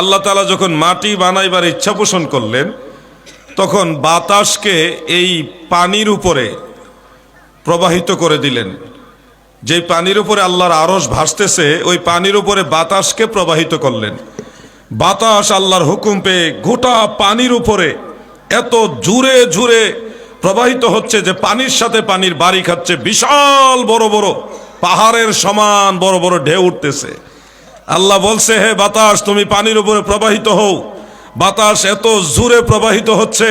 আল্লাহ তালা যখন মাটি বানাইবার ইচ্ছা পোষণ করলেন, তখন বাতাসকে এই পানির উপরে প্রবাহিত করে দিলেন। যেই পানির উপরে আল্লাহর আরস ভাসতেছে, ওই পানির উপরে বাতাসকে প্রবাহিত করলেন। বাতাস আল্লাহর হুকুম পেয়ে গোটা পানির উপরে এত জুড়ে জুড়ে প্রবাহিত হচ্ছে যে পানির সাথে পানির বাড়ি খাচ্ছে। বিশাল বড় বড় পাহাড়ের সমান বড় বড় ঢেউ উঠতেছে। আল্লাহ বলছে, হে বাতাস, তুমি পানির উপরে প্রবাহিত হও। বাতাস এত জোরে প্রবাহিত হচ্ছে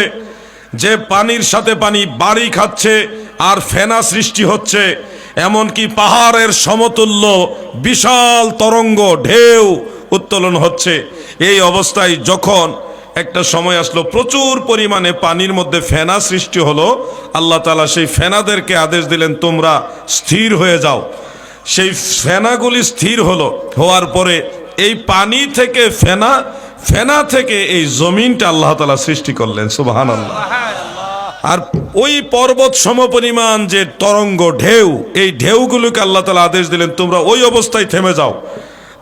যে পানির সাথে পানি বাড়ি খাচ্ছে আর ফেনা সৃষ্টি হচ্ছে। এমনকি পাহাড়ের সমতুল্য বিশাল তরঙ্গ ঢেউ উত্তোলন হচ্ছে। এই অবস্থায় যখন একটা সময় আসলো, প্রচুর পরিমাণে পানির মধ্যে ফেনা সৃষ্টি হলো। আল্লাহ তালা সেই ফেনাদেরকে আদেশ দিলেন, তোমরা স্থির হয়ে যাও। সেই ফেনাগুলি স্থির হলো। হওয়ার পরে এই পানি থেকে ফেনা ফেনা থেকে এই জমিনটা আল্লাহ তালা সৃষ্টি করলেন সুবাহান আল্লাহ আর ওই পর্বত সমপরিমাণ যে তরঙ্গ ঢেউ এই ঢেউগুলোকে আল্লাহ তালা আদেশ দিলেন তোমরা ওই অবস্থায় থেমে যাও।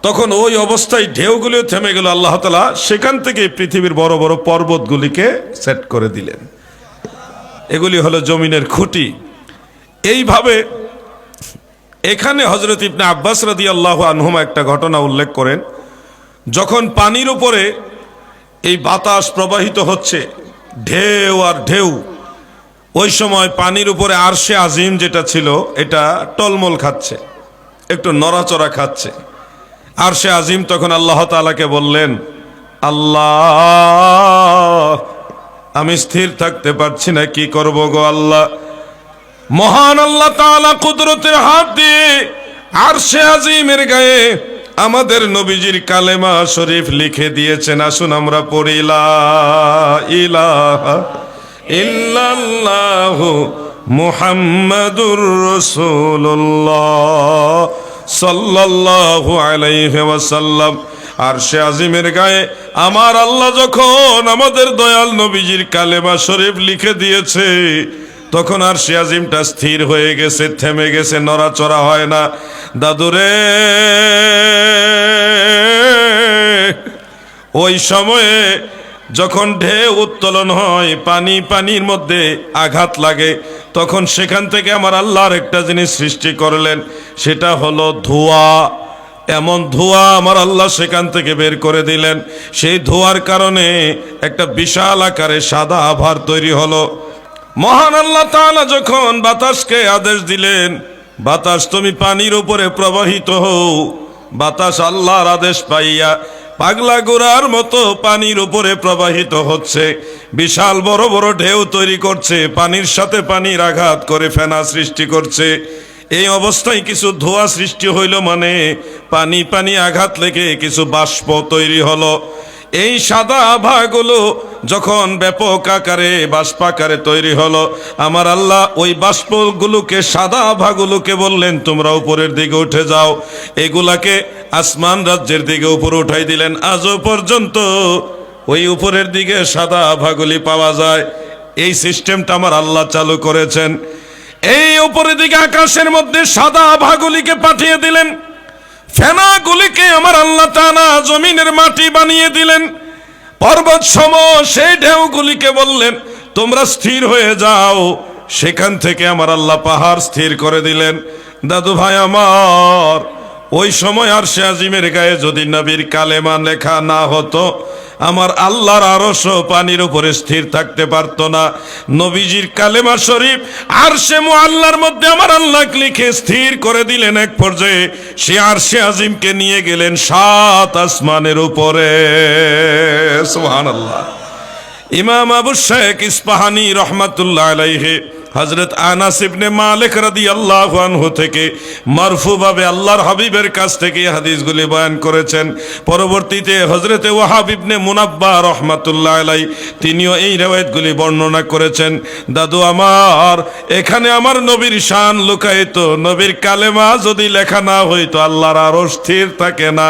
তখন ওই অবস্থায় ঢেউগুলিও থেমে গেল আল্লাহ তালা সেখান থেকে পৃথিবীর বড় বড় পর্বতগুলিকে সেট করে দিলেন। এগুলি হলো জমিনের খুঁটি। এইভাবে এখানে হজরত ইবনে আব্বাস রাদি আল্লাহ আনহুমা একটা ঘটনা উল্লেখ করেন, যখন পানির উপরে এই বাতাস প্রবাহিত হচ্ছে, ঢেউ আর ঢেউ, ওই সময় পানির উপরে আরশে আজিম যেটা ছিল, এটা টলমল খাচ্ছে, একটু নড়াচড়া খাচ্ছে। আরশে আজিম তখন আল্লাহ তালাকে বললেন, আল্লাহ, আমি স্থির থাকতে পারছি না, কি করব গো আল্লাহ? মহান আল্লাহ তাআলা কুদরতের হাত দিয়ে আরশে আজিমের গায়ে আমাদের নবীজির কালেমা শরীফ লিখে দিয়েছেন, আসুন আমরা পড়ি, লা ইলাহা ইল্লাল্লাহু মুহাম্মাদুর আর সে আজিমের গায়ে আমার আল্লাহ যখন আমাদের দয়াল নবীজির কালেমা শরীফ লিখে দিয়েছে তখন আর সে আজিমটা স্থির হয়ে গেছে, থেমে গেছে, নড়াচড়া হয় না। দাদুরে, ওই সময়ে যখন ঢেউ উত্তোলন হয়, পানি পানির মধ্যে আঘাত লাগে, তখন সেখান থেকে আমার আল্লাহর একটা জিনিস সৃষ্টি করলেন, সেটা হলো ধোঁয়া। এমন ধোঁয়া আমার আল্লাহ সেখান থেকে বের করে দিলেন। সেই ধোঁয়ার কারণে একটা বিশাল আকারে সাদা আভার তৈরি হলো। মহান আল্লাহ তাআলা যখন বাতাসকে আদেশ দিলেন, বাতাস তুমি পানির উপরে প্রবাহিত হও, বাতাস আল্লাহর আদেশ পাইয়া পাগলা গোড়ার মতো পানির উপরে প্রবাহিত হচ্ছে, বিশাল বড় বড় ঢেউ তৈরি করছে, পানির সাথে পানির আঘাত করে ফেনা সৃষ্টি করছে। এই অবস্থায় কিছু ধোঁয়া সৃষ্টি হইল মানে পানি পানি আঘাত লেগে কিছু বাষ্প তৈরি হলো। এই সাদা আভাগুলো যখন ব্যাপক আকারে বাষ্পাকারে তৈরি হলো, আমার আল্লাহ ওই বাষ্পগুলোকে, সাদা আভাগুলোকে বললেন, তোমরা উপরের দিকে উঠে যাও। এগুলাকে আসমান রাজ্যের দিকে উপরে উঠাই দিলেন। আজও পর্যন্ত ওই উপরের দিকে সাদা আভাগুলি পাওয়া যায়। এই সিস্টেমটা আমার আল্লাহ চালু করেছেন। এই উপরের দিকে আকাশের মধ্যে সাদা আভাগুলিকে পাঠিয়ে দিলেন। ফেনাগুলিকে আমার আল্লাহ তানা জমিনের মাটি বানিয়ে দিলেন। পর্বত সম সেই ঢেউগুলিকে বললেন, তোমরা স্থির হয়ে যাও। সেখান থেকে আমার আল্লাহ পাহাড় স্থির করে দিলেন। দাদু ভাই আমার, ওই সময় আর সে আজিমের গায়ে যদি নবীর কালেমা লেখা না হতো আমার আল্লাহর আরশ পানির উপরে স্থির থাকতে পারতো না। নবীজির কালেমা শরীফ আর সে আল্লাহর মধ্যে আমার আল্লাহ লিখে স্থির করে দিলেন এক পর্যায়ে। সে আর সে আজিমকে নিয়ে গেলেন সাত আসমানের উপরে। সোহান আল্লাহ ইমাম আবু শেখ ইস্পাহানি রহমাতুল্লাহ আলাইহে হজরত আনাস ইবনে মালিক রাদিয়াল্লাহু আনহু থেকে মারফুভাবে আল্লাহর হাবিবের কাছ থেকে হাদিসগুলি বয়ান করেছেন। পরবর্তীতে হজরতে ওয়াহাব ইবনে মুনাব্বা রহমাতুল্লাহ আলাই তিনিও এই রেওয়ায়তগুলি বর্ণনা করেছেন। দাদু আমার, এখানে আমার নবীর শান লুকায়িত, নবীর কালেমা যদি লেখা না হইতো আল্লাহর আরও স্থির থাকে না।